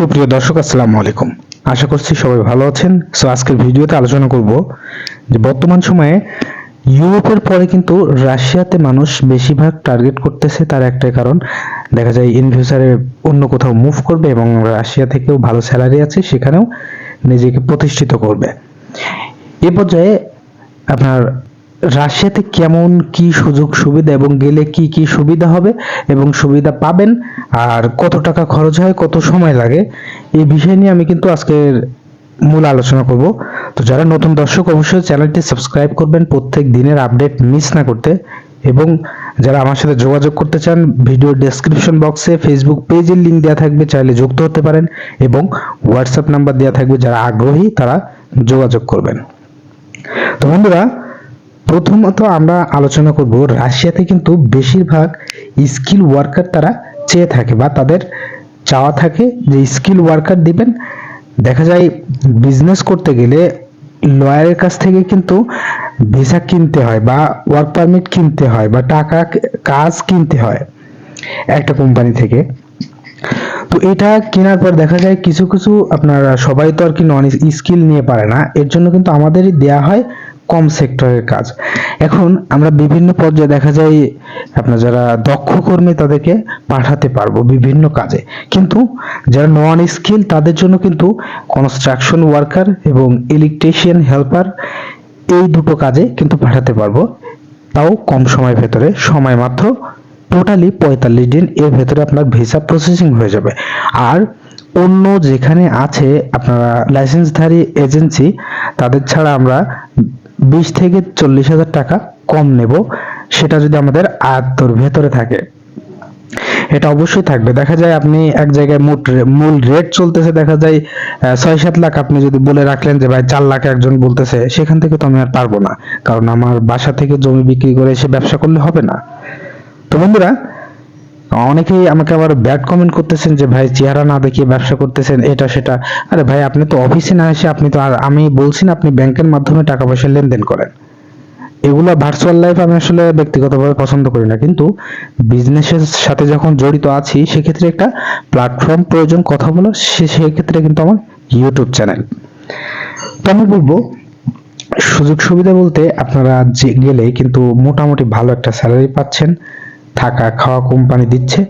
সুপ্রিয় দর্শক, আসসালামু আলাইকুম। আশা করছি সবাই ভালো আছেন। সো আজকের ভিডিওতে আলোচনা করব যে বর্তমান সময়ে ইউরোপের পরে কিন্তু রাশিয়াতে মানুষ বেশিরভাগ টার্গেট করতেছে তার একটাই কারণ। দেখা যায় ইন ফিউচারে অন্য কোথাও মুভ করবে এবং রাশিয়া থেকেও ভালো স্যালারি আছে, সেখানেও নিজেকে প্রতিষ্ঠিত করবে। এ পর্যায়ে আপনার রাশিয়াতে কেমন কি সুযোগ সুবিধা এবং গেলে কি কি সুবিধা হবে এবং সুবিধা পাবেন আর কত টাকা খরচ হয়, কত সময় লাগে, এই বিষয় নিয়ে আমি কিন্তু আজকের মূল আলোচনা করব। তো যারা নতুন দর্শক, অবশ্যই চ্যানেলটি সাবস্ক্রাইব করবেন, প্রত্যেক দিনের আপডেট মিস না করতে। এবং যারা আমার সাথে যোগাযোগ করতে চান ভিডিও ডেসক্রিপশন বক্সে ফেসবুক পেজের লিঙ্ক দেওয়া থাকবে, চাইলে যুক্ত হতে পারেন। এবং হোয়াটসঅ্যাপ নাম্বার দেওয়া থাকবে, যারা আগ্রহী, তারা যোগাযোগ করবেন। তো বন্ধুরা, প্রথমত আমরা আলোচনা করব, রাশিয়াতে কিন্তু বেশিরভাগ স্কিল ওয়ার্কার তারা চেয়ে থাকে বা তাদের চাওয়া থাকে যে স্কিল ওয়ার্কার দিবেন। দেখা যায় বিজনেস করতে গেলে লয়ারের কাছ থেকে কিন্তু ভিসা কিনতে হয় বা ওয়ার্ক পারমিট কিনতে হয় বা টাকা কাজ কিনতে হয় একটা কোম্পানি থেকে। তো এটা কেনার পর দেখা যায় কিছু কিছু আপনার সবাই তো আর কি নন স্কিল নিয়ে পারে না। এর জন্য কিন্তু আমাদেরই দেয়া হয় কম সেক্টরের কাজ। এখন আমরা বিভিন্ন পর্যায়ে দেখা যায়, আপনার যারা দক্ষ কর্মী তাদেরকে পাঠাতে পারব বিভিন্ন কাজে। কিন্তু যারা নন স্কিল তাদের জন্য কিন্তু কনস্ট্রাকশন ওয়ার্কার এবং ইলেকট্রিশিয়ান হেল্পার এই দুটো কাজে কিন্তু পাঠাতে পারব। তাও কম সময়ের ভেতরে, সময় মাত্র টোটালি পঁয়তাল্লিশ দিন এর ভেতরে আপনার ভিসা প্রসেসিং হয়ে যাবে। আর অন্য যেখানে আছে আপনারা লাইসেন্সধারী এজেন্সি তাদের ছাড়া আমরা বিশ থেকে চল্লিশ হাজার টাকা কম নেব, সেটা যদি আমাদের আয়ত্তর ভেতরে থাকে। এটা অবশ্যই থাকবে। দেখা যায় আপনি এক জায়গায় মোট মূল রেট চলতেছে, দেখা যায় ছয় সাত লাখ আপনি যদি বলে রাখলেন যে, ভাই, চার লাখ একজন বলতেছে সেখান থেকে তো আমি আর পারব না। কারণ আমার বাসা থেকে জমি বিক্রি করে এসে ব্যবসা করলে হবে না। তো বন্ধুরা অনেকেই আমাকে আবার ব্যাড কমেন্ট করতেছেন যে, ভাই, চেহারা না দেখিয়ে ব্যবসা করতেছেন, এটা, সেটা। আরে ভাই, আপনি তো অফিসে না এসে আপনি তো আর, আমি বলছি না আপনি ব্যাংকের মাধ্যমে টাকা পয়সা লেনদেন করেন। এগুলো ভার্চুয়াল লাইফ আমি আসলে ব্যক্তিগতভাবে পছন্দ করি না। কিন্তু বিজনেসের সাথে যখন জড়িত আছি, সেক্ষেত্রে একটা প্ল্যাটফর্ম প্রয়োজন কথা বলো সে, সেক্ষেত্রে কিন্তু আমার ইউটিউব চ্যানেল তো আমি বলব সুযোগ সুবিধা বলতে আপনারা যে গেলে কিন্তু মোটামুটি ভালো একটা স্যালারি পাচ্ছেন। থাকা খাওয়া কোম্পানি দিচ্ছে।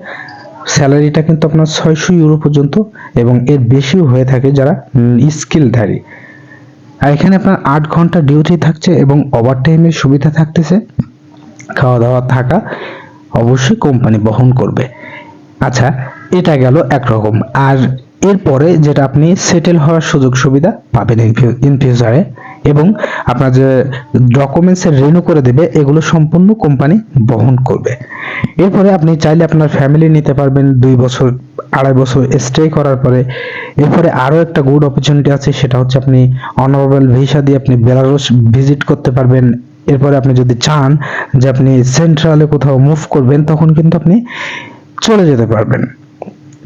স্যালারিটা কিন্তু আপনার ছয়শো ইউরো পর্যন্ত এবং এর বেশিও হয়ে থাকে যারা স্কিলধারী আর এখানে আপনার আট ঘণ্টা ডিউটি থাকছে এবং ওভার টাইমের সুবিধা থাকতেছে। খাওয়া দাওয়া থাকা অবশ্যই কোম্পানি বহন করবে। আচ্ছা এটা গেল একরকম। আর এরপরে যেটা আপনি সেটেল হওয়ার সুযোগ সুবিধা পাবেন ইন ফিউচারে এবং আপনার যে ডকুমেন্টস রিনিউ করে দেবে, এগুলো সম্পূর্ণ কোম্পানি বহন করবে। এরপরে আপনি চাইলে আপনার ফ্যামিলি নিতে পারবেন, দুই বছর, আড়াই বছর স্টে করার পরে। এরপরে আরও একটা গুড অপরচুনিটি আছে, সেটা হচ্ছে আপনি অনারেবল ভিসা দিয়ে আপনি বেলারুস ভিজিট করতে পারবেন। এরপরে আপনি যদি চান যে আপনি সেন্ট্রালে কোথাও মুভ করবেন, তখন কিন্তু আপনি চলে যেতে পারবেন।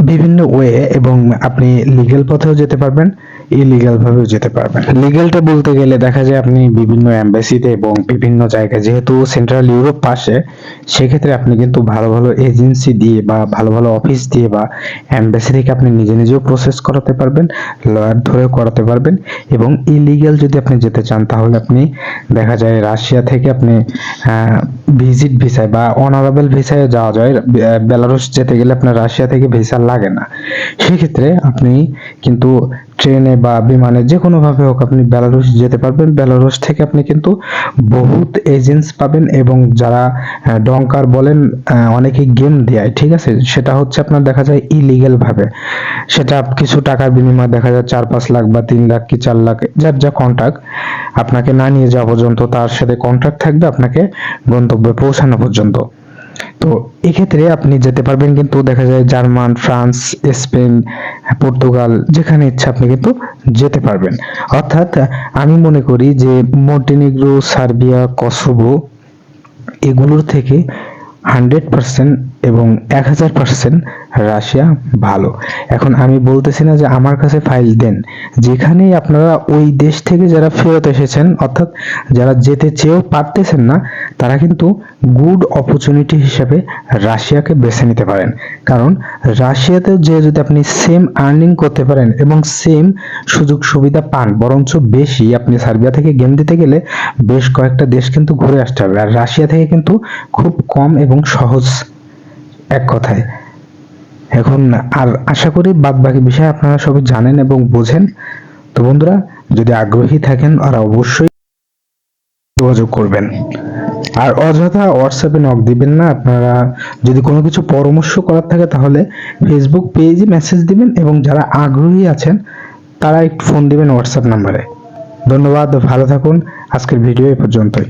বিভিন্ন ওয়ে এবং আপনি লিগ্যাল পথেও যেতে পারবেন। ইলিগাল ভাবেও যেতে পারবেন লিগ্যালটা বলতে গেলে দেখা যায় আপনি বিভিন্ন এম্বাসিতে এবং বিভিন্ন জায়গায়, যেহেতু সেন্ট্রাল ইউরোপ পাশে, সেক্ষেত্রে আপনি কিন্তু ভালো ভালো এজেন্সি দিয়ে বা ভালো ভালো অফিস দিয়ে বা এম্বাসি থেকে আপনি নিজে নিজেও প্রসেস করাতে পারবেন লয়ার ধরেও করাতে পারবেন এবং ইলিগাল যদি আপনি যেতে চান, তাহলে আপনি দেখা যায় রাশিয়া থেকে আপনি ভিজিট ভিসায় বা অনারেবল ভিসায় যাওয়া যায়। বে- বেলারুস যেতে গেলে আপনার রাশিয়া থেকে ভিসা লাগে না। সেক্ষেত্রে আপনি কিন্তু ট্রেনে বা বিমানে যে কোনো ভাবে হোক আপনি বেলারুস যেতে পারবেন। বেলারুস থেকে আপনি কিন্তু বহুত এজেন্টস পাবেন এবং যারা ডঙ্কার বলেন অনেকে গেম দেয়, ঠিক আছে? সেটা হচ্ছে আপনার দেখা যায় ইলিগেল ভাবে। সেটা কিছু টাকার বিনিময়ে দেখা যায় চার পাঁচ লাখ বা তিন লাখ কি চার লাখ, যার যা কন্ট্যাক্ট আপনাকে না নিয়ে যাওয়া পর্যন্ত তার সাথে কন্ট্রাক্ট থাকবে, আপনাকে গন্তব্যে পৌঁছানো পর্যন্ত। তো এক্ষেত্রে আপনি যেতে পারবেন কিন্তু দেখা যায় জার্মান, ফ্রান্স, স্পেন, পর্তুগাল, যেখানে ইচ্ছা আপনি কিন্তু যেতে পারবেন। অর্থাৎ আমি মনে করি যে মন্টিনিগ্রো, সার্বিয়া, কসোভো এগুলোর থেকে হান্ড্রেড পার্সেন্ট এবং এক হাজার পার্সেন্ট রাশিয়া ভালো। এখন আমি বলতেছি না যে আমার কাছে ফাইল দেন। যেখানেই আপনারা ওই দেশ থেকে যারা ফেরত এসেছেন, অর্থাৎ যারা যেতে চেয়েও পারতেছেন না, তারা কিন্তু গুড অপরচুনিটি হিসেবে রাশিয়াকে বেছে নিতে পারেন। কারণ রাশিয়াতেও যে যদি আপনি সেম আর্নিং করতে পারেন এবং সেম সুযোগ সুবিধা পান, বরঞ্চ বেশি আপনি সার্বিয়া থেকে গেম দিতে গেলে বেশ কয়েকটা দেশ কিন্তু ঘুরে আসতে হবে। আর রাশিয়া থেকে কিন্তু খুব কম এবং সহজ এক কথায়। এখন আর আশা করি বাদ বাকি বিষয় আপনারা সবাই জানেন এবং বোঝেন। তো বন্ধুরা, যদি আগ্রহী থাকেন, আর অবশ্যই যোগাযোগ করবেন। আর অযথা হোয়াটসঅ্যাপে নক দিবেন না, আপনারা যদি কোনো কিছু পরামর্শ করার থাকে, তাহলে ফেসবুক পেজে মেসেজ দিবেন এবং যারা আগ্রহী আছেন, তারা একটু ফোন দিবেন হোয়াটসঅ্যাপ নাম্বারে ধন্যবাদ, ভালো থাকুন। আজকের ভিডিও এই পর্যন্তই।